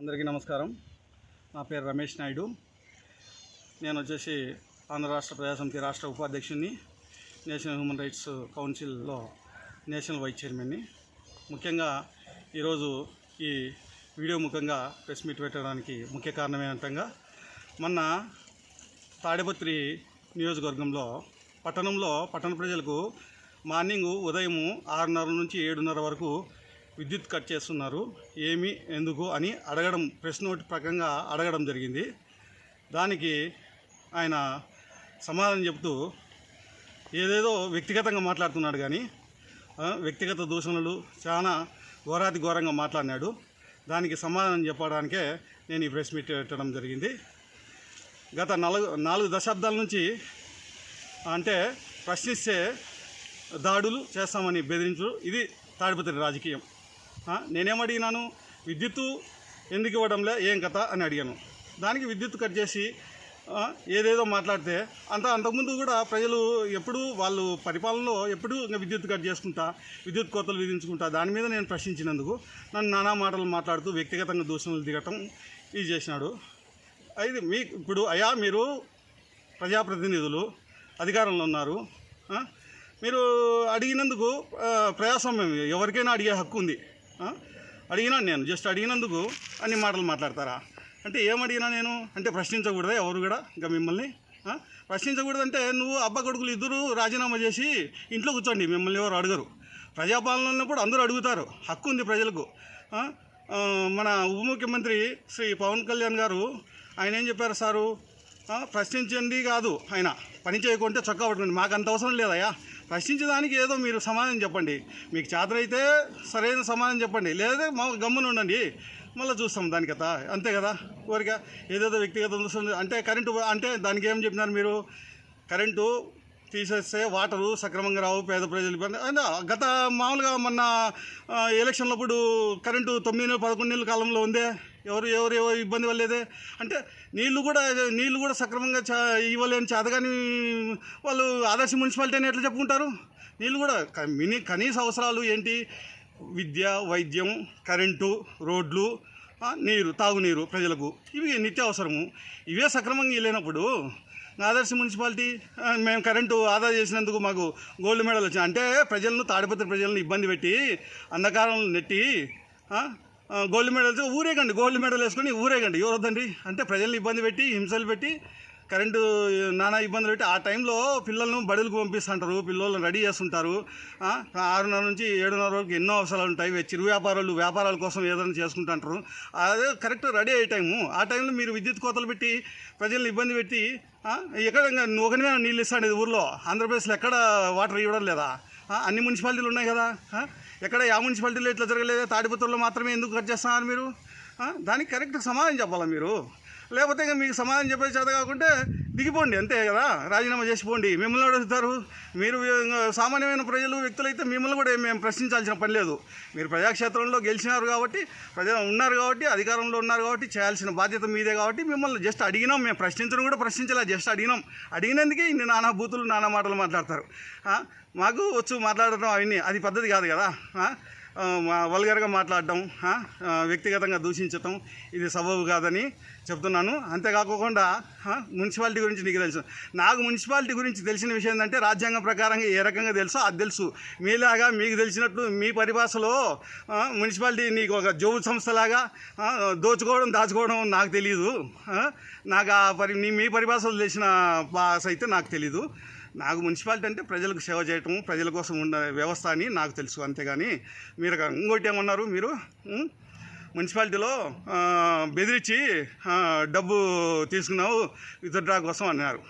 అందరికీ నమస్కారం. నా పేరు రమేష్ నాయుడు. నేను వచ్చేసి ఆంధ్ర రాష్ట్ర ప్రజాసమితి రాష్ట్ర ఉపాధ్యక్షుడిని నేషనల్ హ్యూమన్ రైట్స్ కౌన్సిల్లో నేషనల్ వైస్ చైర్మన్ని. ముఖ్యంగా ఈరోజు ఈ వీడియో ముఖంగా ప్రెస్ మీట్ పెట్టడానికి ముఖ్య కారణం ఏంటంగా మొన్న తాడిపత్రి నియోజకవర్గంలో పట్టణంలో పట్టణ ప్రజలకు మార్నింగ్ ఉదయం ఆరున్నర నుంచి ఏడున్నర వరకు విద్యుత్ కట్ చేస్తున్నారు. ఏమి ఎందుకు అని అడగడం ప్రెస్ నోట్ ప్రకారంగా అడగడం జరిగింది. దానికి ఆయన సమాధానం చెబుతూ ఏదేదో వ్యక్తిగతంగా మాట్లాడుతున్నాడు కానీ వ్యక్తిగత దూషణలు చాలా ఘోరాతి ఘోరంగా మాట్లాడినాడు. దానికి సమాధానం చెప్పడానికే నేను ఈ ప్రెస్ మీట్ పెట్టడం జరిగింది. గత నాలుగు నాలుగు దశాబ్దాల నుంచి అంటే ప్రశ్నిస్తే దాడులు చేస్తామని బెదిరించు ఇది తాడిపత్రి రాజకీయం. నేనేమడిగినాను విద్యుత్తు ఎందుకు ఇవ్వడంలే? ఏం కథ? అని అడిగాను. దానికి విద్యుత్ కట్ చేసి ఏదేదో మాట్లాడితే అంత అంతకుముందు కూడా ప్రజలు ఎప్పుడు వాళ్ళు పరిపాలనలో ఎప్పుడు ఇంకా విద్యుత్ కట్ చేసుకుంటా విద్యుత్ కోతలు విధించుకుంటా దాని మీద నేను ప్రశ్నించినందుకు నన్ను నానా మాటలు మాట్లాడుతూ వ్యక్తిగతంగా దూషణలు దిగటం ఇది చేసినాడు. అయితే మీ ఇప్పుడు అయ్యా మీరు ప్రజాప్రతినిధులు అధికారంలో ఉన్నారు. మీరు అడిగినందుకు ప్రయాసం ఎవరికైనా అడిగే హక్కు ఉంది. అడిగినాను నేను జస్ట్ అడిగినందుకు అన్ని మాటలు మాట్లాడతారా? అంటే ఏం అడిగినా నేను? అంటే ప్రశ్నించకూడదా ఎవరు కూడా? ఇంకా మిమ్మల్ని ప్రశ్నించకూడదంటే నువ్వు అబ్బా కొడుకులు ఇద్దరు రాజీనామా చేసి ఇంట్లో కూర్చోండి మిమ్మల్ని ఎవరు అడగరు. ప్రజాపాలన ఉన్నప్పుడు అందరూ అడుగుతారు హక్కు ఉంది ప్రజలకు. మన ఉప ముఖ్యమంత్రి శ్రీ పవన్ కళ్యాణ్ గారు ఆయన ఏం చెప్పారు సారు? ప్రశ్నించండి కాదు ఆయన. పని చేయకుంటే చొక్కా పట్టుకోండి. మాకు అంత అవసరం లేదయ్యా. ప్రశ్నించడానికి ఏదో మీరు సమాధానం చెప్పండి. మీకు చేతనైతే సరైన సమాధానం చెప్పండి. లేదా మా గమ్మున ఉండండి. మళ్ళీ చూస్తాం దాని కదా. అంతే కదా? ఊరిక ఏదేదో వ్యక్తిగత అంటే కరెంటు అంటే దానికి ఏం చెప్పినారు మీరు? కరెంటు తీసేస్తే వాటరు సక్రమంగా రావు పేద ప్రజలు ఇబ్బంది. అంటే గత మామూలుగా మొన్న ఎలక్షన్లప్పుడు కరెంటు తొమ్మిది నెలలు పదకొండు నెలల కాలంలో ఉందే? ఎవరు ఎవరు ఎవరు ఇబ్బంది వల్లేదే అంటే నీళ్ళు కూడా నీళ్ళు కూడా సక్రమంగా చా ఇవ్వలేని చేతగాని వాళ్ళు ఆదర్శ మున్సిపాలిటీ అని ఎట్లా చెప్పుకుంటారు? నీళ్ళు కూడా మినీ కనీస అవసరాలు ఏంటి? విద్య వైద్యం కరెంటు రోడ్లు నీరు తాగునీరు ప్రజలకు ఇవి నిత్యావసరము ఇవే సక్రమంగా ఇవ్వలేనప్పుడు ఆదర్శ మున్సిపాలిటీ మేము కరెంటు ఆదా చేసినందుకు మాకు గోల్డ్ మెడల్ వచ్చింది. అంటే ప్రజలను తాడిపత్రి ప్రజలను ఇబ్బంది పెట్టి అంధకారంలో నెట్టి గోల్డ్ మెడల్ ఊరేగండి గోల్డ్ మెడల్ వేసుకొని ఊరేగండి ఎవరొద్దండి అంటే ప్రజల్ని ఇబ్బంది పెట్టి హింసలు పెట్టి కరెంటు నానా ఇబ్బందులు పెట్టి ఆ టైంలో పిల్లలను బడులకు పంపిస్తుంటారు. పిల్లలను రెడీ చేస్తుంటారు. ఆరున్నర నుంచి ఏడున్నర వరకు ఎన్నో అవసరాలు ఉంటాయి. చిరు వ్యాపారాలు వ్యాపారాల కోసం ఏదైనా చేసుకుంటుంటారు అదే కరెక్ట్ రెడీ అయ్యే టైము. ఆ టైంలో మీరు విద్యుత్ కోతలు పెట్టి ప్రజల్ని ఇబ్బంది పెట్టి ఎక్కడ ఇంకా నువ్వు ఒకరిమే నీళ్ళు ఇస్తాడు ఊర్లో? ఆంధ్రప్రదేశ్లో ఎక్కడ వాటర్ ఇవ్వడం లేదా? అన్ని మున్సిపాలిటీలు ఉన్నాయి కదా? ఎక్కడ యా మున్సిపాలిటీలో ఇట్లా జరగలేదు? తాడిపత్రుల్లో మాత్రమే ఎందుకు కట్ చేస్తున్నారు మీరు? దానికి కరెక్ట్ సమాధానం చెప్పాలా మీరు? లేకపోతే ఇంకా మీకు సమాధానం చెప్పే చేత కాకుంటే దిగిపోండి అంతే కదా? రాజీనామా చేసిపోండి మిమ్మల్ని అడుగుతారు? మీరు సామాన్యమైన ప్రజలు వ్యక్తులైతే మిమ్మల్ని కూడా మేము ప్రశ్నించాల్సిన పని లేదు. మీరు ప్రజాక్షేత్రంలో గెలిచినారు కాబట్టి ప్రజలు ఉన్నారు కాబట్టి అధికారంలో ఉన్నారు కాబట్టి చేయాల్సిన బాధ్యత మీదే కాబట్టి మిమ్మల్ని జస్ట్ అడిగినాం. మేము ప్రశ్నించడం కూడా ప్రశ్నించలే జస్ట్ అడిగినాం. అడిగినందుకే ఇన్ని నానా బూతులు నానా మాటలు మాట్లాడతారు. మాకు వచ్చు మాట్లాడటం అవన్నీ. అది పద్ధతి కాదు కదా? వల్గర్గా మాట్లాడడం వ్యక్తిగతంగా దూషించటం ఇది సబబు కాదని చెప్తున్నాను. అంతేకాకుండా మున్సిపాలిటీ గురించి నీకు తెలుసు. నాకు మున్సిపాలిటీ గురించి తెలిసిన విషయం ఏంటంటే రాజ్యాంగం ప్రకారంగా ఏ రకంగా తెలుసో అది తెలుసు. మీలాగా మీకు తెలిసినట్టు మీ పరిభాషలో మున్సిపాలిటీ నీకు ఒక జోబు సంస్థలాగా దోచుకోవడం దాచుకోవడం నాకు తెలియదు నాకు ఆ పరి మీ పరిభాషలో తెలిసిన భాష అయితే నాకు తెలీదు. నాకు మున్సిపాలిటీ అంటే ప్రజలకు సేవ చేయటం ప్రజల కోసం ఉన్న వ్యవస్థ అని నాకు తెలుసు. అంతేగాని మీరు ఇంకోటి ఏమన్నారు మీరు? మున్సిపాలిటీలో బెదిరించి డబ్బు తీసుకున్నావు విత్డ్రా కోసం అన్నారు.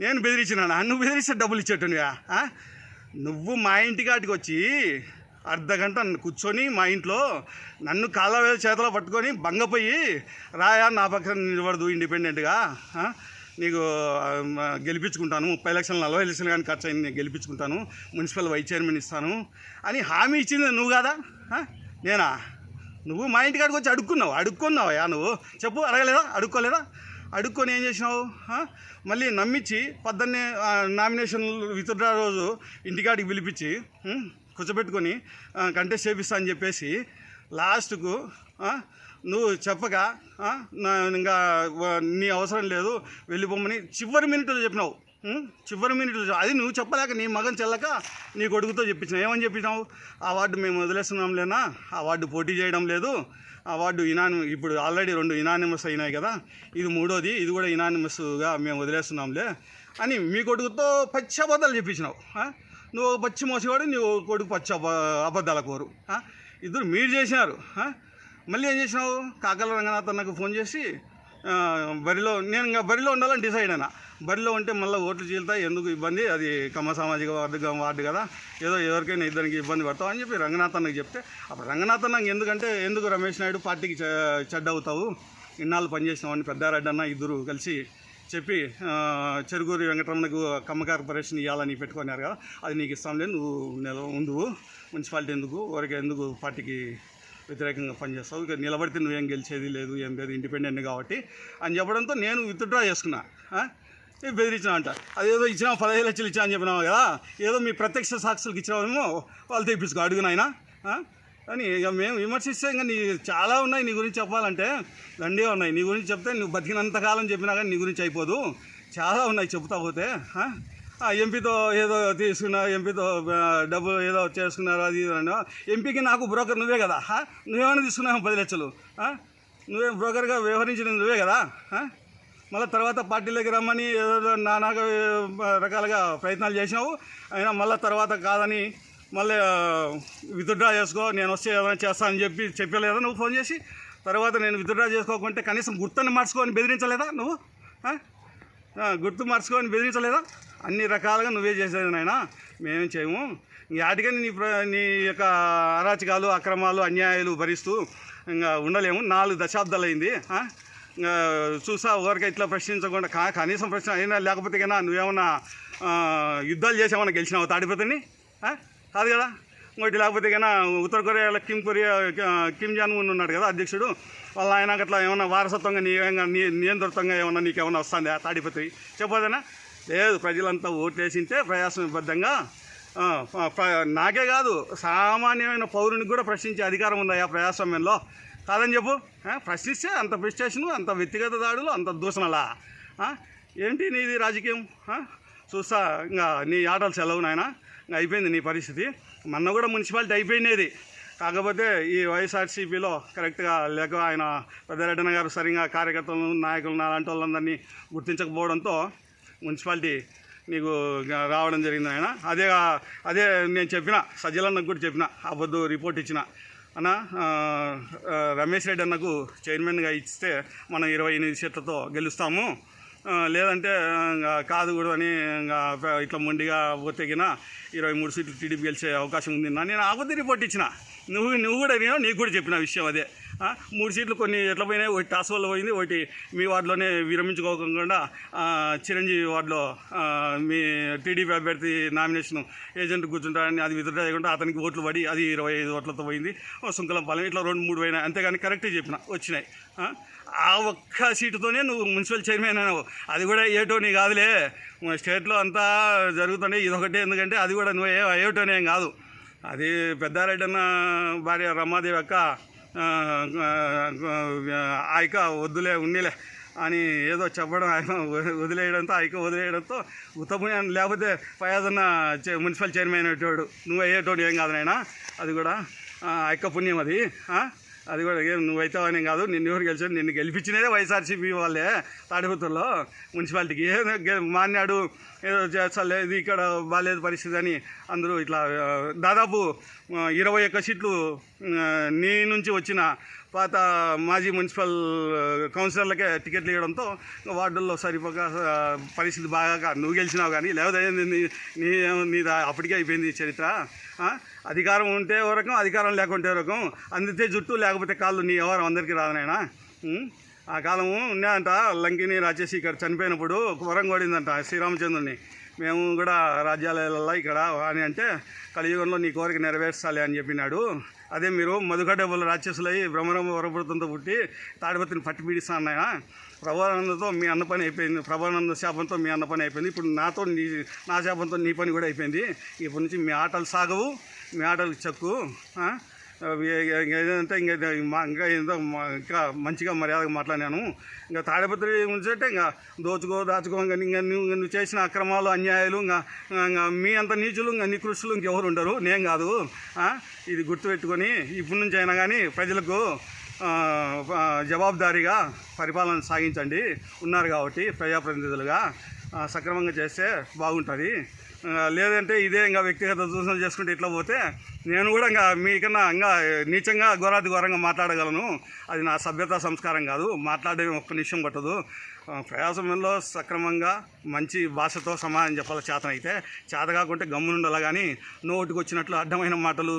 నేను బెదిరించినాను నువ్వు బెదిరిస్తే డబ్బులు ఇచ్చేట్టుగా నువ్వు మా ఇంటికాటికి వచ్చి అర్ధ గంట కూర్చొని మా ఇంట్లో నన్ను కాళ్ళ వేల చేతిలో పట్టుకొని భంగపోయి రాయా నా పక్కన నిలబడదు ఇండిపెండెంట్గా. నీకు గెలిపించుకుంటాను. ముప్పై లక్షలు నలభై లక్షలు కానీ ఖర్చు అయింది నేను గెలిపించుకుంటాను. మున్సిపల్ వైస్ చైర్మన్ ఇస్తాను. అని హామీ ఇచ్చింది నువ్వు కాదా? నేనా? నువ్వు మా ఇంటికాడికి వచ్చి అడుక్కున్నావు. అడుక్కున్నావా నువ్వు. చెప్పు అడగలేదా? అడుక్కోలేదా? అడుక్కొని ఏం చేసినావు? మళ్ళీ నమ్మించి పొద్దున్నే నామినేషన్ విత్డ్రా రోజు ఇంటికాడికి పిలిపించి కూర్చోబెట్టుకొని కంటెస్ట్ చేపిస్తా అని చెప్పేసి లాస్ట్కు నువ్వు చెప్పక ఇంకా నీ అవసరం లేదు వెళ్ళిపోమని చివరి మినిట్లో చెప్పినావు. చివరి మినిట్లో అది నువ్వు చెప్పలేక నీ మగన్ చెల్లక నీ కొడుకుతో చెప్పించినావు ఏమని చెప్పినావు? ఆ వార్డు మేము వదిలేస్తున్నాం లేనా? ఆ వార్డు పోటీ చేయడం లేదు. ఆ వార్డు ఇనాని ఇప్పుడు ఆల్రెడీ రెండు ఇనానిమస్ అయినాయి కదా. ఇది మూడోది ఇది కూడా ఇనానిమస్గా మేము వదిలేస్తున్నాంలే అని మీ కొడుకుతో పచ్చి అబద్ధాలు చెప్పించినావు నువ్వు పచ్చి మోసగాడు నువ్వు కొడుకు పచ్చి అబ అబద్ధాల కోరు. ఇద్దరు మీరు చేసినారు. మళ్ళీ ఏం చేసినావు? కాకల రంగనాథ్ నాకు ఫోన్ చేసి బరిలో నేను ఇంకా బరిలో ఉండాలని డిసైడ్ అయినా. బరిలో ఉంటే మళ్ళీ ఓట్లు చీలుతాయి ఎందుకు ఇబ్బంది? అది కమ్మ సామాజిక వార్డు వార్డు కదా. ఏదో ఎవరికైనా ఇద్దరికి ఇబ్బంది పడతావు అని చెప్పి రంగనాథ్ అన్నకు చెప్తే అప్పుడు రంగనాథ్ అన్నకు ఎందుకంటే ఎందుకు రమేష్ నాయుడు పార్టీకి చెడ్డ అవుతావు? ఇన్నాళ్ళు పనిచేసినావు అని పెద్దారెడ్డి అన్న ఇద్దరు కలిసి చెప్పి చెరుగూరి వెంకటరమణకు కమ్మ కార్పొరేషన్ ఇవ్వాలని పెట్టుకున్నారు కదా. అది నీకు ఇస్తాంలే నువ్వు నెల ఉందువు మున్సిపాలిటీ ఎందుకు? ఊరికి ఎందుకు పార్టీకి వ్యతిరేకంగా పనిచేస్తావు. ఇక నిలబడితే నువ్వేం గెలిచేది లేదు ఏం లేదు ఇండిపెండెంట్ కాబట్టి అని చెప్పడంతో నేను విత్డ్రా చేసుకున్నా. బెదిరించిన అంట. అదేదో ఇచ్చినా పదహైదు లక్షలు ఇచ్చా అని చెప్పినావు కదా ఏదో మీ ప్రత్యక్ష సాక్షులకు ఇచ్చినావేమో వాళ్ళు తెప్పించుకో అడుగునాయన అని ఇక మేము విమర్శిస్తే ఇంకా నీ చాలా ఉన్నాయి నీ గురించి చెప్పాలంటే. దండే ఉన్నాయి. నీ గురించి చెప్తే నువ్వు బతికినంతకాలం చెప్పినా కానీ నీ గురించి అయిపోదు. చాలా ఉన్నాయి చెప్తా పోతే. ఎంపీతో ఏదో తీసుకున్నా ఎంపీతో డబ్బు ఏదో చేసుకున్నారు అది ఇది ఎంపీకి నాకు బ్రోకర్ నువ్వే కదా నువ్వేమైనా తీసుకున్నావు పది లక్షలు నువ్వే బ్రోకర్గా వ్యవహరించినది నువ్వే కదా మళ్ళీ తర్వాత పార్టీలోకి రమ్మని ఏదో నానా రకాలుగా ప్రయత్నాలు చేసినావు అయినా మళ్ళీ తర్వాత కాదని మళ్ళీ విత్డ్రా చేసుకో నేను వస్తే ఏదైనా చేస్తా అని చెప్పి చెప్పలేదా నువ్వు ఫోన్ చేసి? తర్వాత నేను విత్డ్రా చేసుకోకుంటే కనీసం గుర్తుని మార్చుకొని బెదిరించలేదా నువ్వు గుర్తు మార్చుకొని బెదిరించలేదా? అన్ని రకాలుగా నువ్వే చేసేది నాయన. మేమేం చేయము. యాటికని నీ ప్ర- నీ యొక్క అరాచకాలు అక్రమాలు అన్యాయాలు భరిస్తూ ఇంకా ఉండలేము. నాలుగు దశాబ్దాలు అయింది ఇంకా చూసా ఎవరికి ఇట్లా ప్రశ్నించకుండా కా కనీసం ప్రశ్న అయినా లేకపోతే కన్నా నువ్వేమన్నా యుద్ధాలు చేసామన్నా గెలిచినావు తాడిపోతుంది కాదు కదా. ఇంకోటి లేకపోతే కన్నా ఉత్తర కొరియాలో కిమ్ కొరియా కిమ్ జాన్ ఉన్ ఉన్నాడు కదా అధ్యక్షుడు. వాళ్ళ ఆయన అట్లా ఏమన్నా వారసత్వంగా నీ నీ నియంతృత్వంగా ఏమన్నా నీకు ఏమన్నా వస్తుందా తాడిపోతుంది చెప్పదనా లేదు ప్రజలంతా ఓటేసింటే ప్రయాసబద్ధంగా ప్ర- నాకే కాదు సామాన్యమైన పౌరునికి కూడా ప్రశ్నించే అధికారం ఉందా ఆ ప్రజాస్వామ్యంలో కాదని చెప్పు ప్రశ్నిస్తే అంత ప్రిస్టేషను అంత వ్యక్తిగత దాడులు అంత దూషణలా. ఏంటి నీది రాజకీయం? చూస్తా ఇంకా నీ ఆటలు సెలవు నాయన ఇంకా అయిపోయింది నీ పరిస్థితి. మొన్న కూడా మున్సిపాలిటీ అయిపోయినది. కాకపోతే ఈ వైఎస్ఆర్సీపీలో కరెక్ట్గా లేక ఆయన పెద్దరెడ్డన్న గారు సరిగా కార్యకర్తలను నాయకులను అలాంటి వాళ్ళందరినీ గుర్తించకపోవడంతో మున్సిపాలిటీ నీకు రావడం జరిగింది ఆయన అదే అదే నేను చెప్పిన సజ్జలన్నకు కూడా చెప్పిన అబద్దు రిపోర్ట్ ఇచ్చిన. అన్న రమేష్ రెడ్డి అన్నకు చైర్మన్గా ఇస్తే మనం ఇరవై ఎనిమిది సీట్లతో గెలుస్తాము. లేదంటే ఇంకా కాదు కూడా అని ఇంకా ఇట్లా మొండిగా పోతేగిన ఇరవై మూడు సీట్లు టీడీపీ గెలిచే అవకాశం ఉంది. నేను అబద్ధ రిపోర్ట్ ఇచ్చిన. నువ్వు నువ్వు కూడా అడిగినావు నీకు కూడా చెప్పిన విషయం అదే. మూడు సీట్లు కొన్ని ఎట్లా పోయినాయి? ఒకటి టాస్ వల్ల పోయింది ఒకటి మీ వార్డులోనే విరమించుకోకుండా చిరంజీవి వార్డులో మీ టీడీపీ అభ్యర్థి నామినేషన్ ఏజెంట్ కూర్చుంటారని అది విత్డ్రా చేయకుండా అతనికి ఓట్లు పడి అది ఇరవై ఐదు ఓట్లతో పోయింది. ఓ సుంకలం పాలెం ఇట్లా రెండు మూడు పోయినాయి. అంతేగాని కరెక్టే చెప్పిన వచ్చినాయి. ఆ? ఒక్క సీటుతోనే నువ్వు మున్సిపల్ చైర్మన్ అయినావు. అది కూడా ఏటో నీ కాదులే స్టేట్లో అంతా జరుగుతుండే ఇదొకటే ఎందుకంటే అది కూడా నువ్వు ఏ ఏటోనే ఏం కాదు. అది పెద్దారెడ్డి అన్న భార్య రమాదేవి అక్క ఆయక వద్దులే ఉన్నిలే అని ఏదో చెప్పడం ఆయన వదిలేయడంతో ఆయక వదిలేయడంతో ఉత్తమ లేకపోతే పయాదన్న మున్సిపల్ చైర్మన్ అయ్యేటోడు నువ్వు అయ్యేటోడు ఏం కాదు నాయన అది కూడా ఆ, పుణ్యం అది అది కూడా నువ్వైతే అని కాదు నిన్ను ఎవరు గెలిచాడు నిన్ను గెలిపించినదే వైఎస్ఆర్సీపీ వాళ్ళే తాడిపత్రుల్లో మున్సిపాలిటీకి. ఏదో మాన్యాడు ఏదో చేస్తాలే ఇది ఇక్కడ బాగాలేదు పరిస్థితి అని అందరూ ఇట్లా దాదాపు ఇరవై ఒక్క సీట్లు నీ నుంచి వచ్చిన పాత మాజీ మున్సిపల్ కౌన్సిలర్లకే టికెట్లు ఇవ్వడంతో వార్డుల్లో సరిపోక పరిస్థితి బాగా నువ్వు గెలిచినావు కానీ లేకపోతే నీ నీ- అప్పటికే అయిపోయింది చరిత్ర అధికారం ఉంటే ఓ రకం అధికారం లేకుంటే ఓ రకం అందితే జుట్టు లేకపోతే కాళ్ళు నీ ఎవరు అందరికీ రాదనైనా ఆ కాలము ఉన్నాయంట లంకిని రాచేసి ఇక్కడ చనిపోయినప్పుడు ఒక వరం కోడిందంట శ్రీరామచంద్రుని మేము కూడా రాజ్యాలలో ఇక్కడ అని అంటే కలియుగంలో నీ కోరిక నెరవేర్చాలి అని చెప్పినాడు అదే మీరు మధుకడబుల రాక్షసులై బ్రహ్మరమ్మ వరపుడుతంతో పుట్టి తాడిపత్రిని పట్టి పీడిస్తా అన్నాయా ప్రభానందంతో మీ అన్న పని అయిపోయింది. ప్రభానంద శాపంతో మీ అన్న పని అయిపోయింది. ఇప్పుడు నాతో నీ నా శాపంతో నీ పని కూడా అయిపోయింది. ఇప్పటి నుంచి మీ ఆటలు సాగవు మీ ఆటలు చెక్కు ఏదంటే ఇంకా మా- ఇంకా ఏదో మా- ఇంకా మంచిగా మర్యాదగా మాట్లాడాను ఇంకా తాడిపత్రి ఉంచేటే ఇంకా దోచుకో దాచుకో ఇంకా ఇంకా నువ్వు నువ్వు చేసిన అక్రమాలు అన్యాయాలు ఇంకా ఇంకా మీ అంత నీచులు ఇంకా నికృష్టులు ఇంకెవరు ఉండరు. నేను కాదు. ఇది గుర్తుపెట్టుకొని ఇప్పటి నుంచి అయినా కానీ ప్రజలకు ఆ, జవాబుదారీగా పరిపాలన సాగించండి. ఉన్నారు కాబట్టి ప్రజాప్రతినిధులుగా సక్రమంగా చేస్తే బాగుంటుంది. లేదంటే ఇదే ఇంకా వ్యక్తిగత దూషణలు చేసుకుంటే ఇట్లా పోతే నేను కూడా ఇంకా మీకన్నా ఇంకా నీచంగా ఘోరాతి ఘోరంగా మాట్లాడగలను. అది నా సభ్యత సంస్కారం కాదు. మాట్లాడే ఒక్క నిమిషం పట్టదు. ప్రయాసంలో సక్రమంగా మంచి భాషతో సమాధానం చెప్పాలి చేతన అయితే చేత కాకుంటే గమ్మునుండాలి కానీ నోటికి వచ్చినట్లు అడ్డమైన మాటలు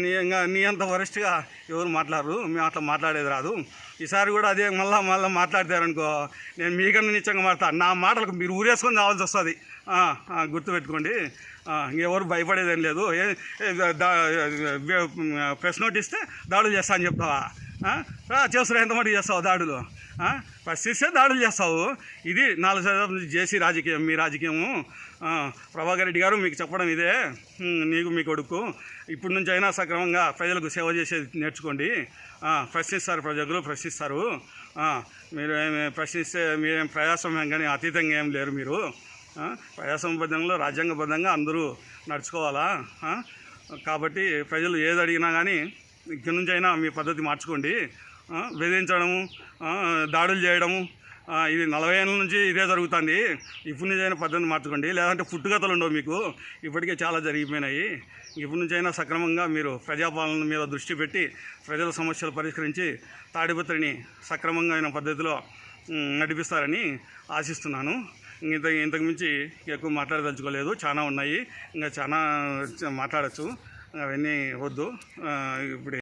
నీ ఇంకా నీ అంత వరస్ట్గా ఎవరు మాట్లాడరు. మేము అట్లా మాట్లాడేది రాదు. ఈసారి కూడా అదే మళ్ళీ మళ్ళీ మాట్లాడతారనుకో నేను మీకన్నా నిత్యంగా మాట్లాడతాను నా మాటలకు మీరు ఊరేసుకొని రావాల్సి వస్తుంది. గుర్తుపెట్టుకోండి. ఎవరు భయపడేదేం లేదు. ఏ, ప్రెస్ నోట్ ఇస్తే దాడులు చేస్తా అని చెప్తావా? రా చేస్తున్నా ఎంతమంది చేస్తావు దాడులు? ప్రశ్నిస్తే దాడులు చేస్తావు. ఇది నాలుగు శాతం నుంచి జేసీ రాజకీయం మీ రాజకీయము. ప్రభాకర్ రెడ్డి గారు మీకు చెప్పడం ఇదే. నీకు మీ కొడుకు. ఇప్పటి నుంచి అయినా సక్రమంగా ప్రజలకు సేవ చేసేది నేర్చుకోండి. ప్రశ్నిస్తారు ప్రజలు ప్రశ్నిస్తారు. మీరు ఏమి ప్రశ్నిస్తే మీరేం ప్రయాసం కానీ అతీతంగా ఏం లేరు మీరు. ప్రజాసంబద్ధంలో రాజ్యాంగబద్ధంగా అందరూ నడుచుకోవాలా? కాబట్టి ప్రజలు ఏది అడిగినా కానీ ఇక్కడి నుంచి అయినా మీ పద్ధతి మార్చుకోండి. వేధించడము బెదిరించడము దాడులు చేయడము ఇది నలభై ఏళ్ళ నుంచి ఇదే జరుగుతుంది. ఇప్పటి నుంచి అయినా పద్ధతి మార్చుకోండి. లేదంటే పుట్టుగతలు ఉండవు మీకు. ఇప్పటికే చాలా జరిగిపోయినాయి. ఇప్పటి నుంచి అయినా సక్రమంగా మీరు ప్రజాపాలన మీద దృష్టి పెట్టి ప్రజల సమస్యలు పరిష్కరించి తాడిపత్రిని సక్రమంగా అయిన పద్ధతిలో నడిపిస్తారని ఆశిస్తున్నాను. ఇంత ఇంతకు మించి ఎక్కువ మాట్లాడదలుచుకోలేదు. చాలా ఉన్నాయి. ఇంకా చాలా మాట్లాడచ్చు. అవన్నీ వద్దు. ఇప్పుడు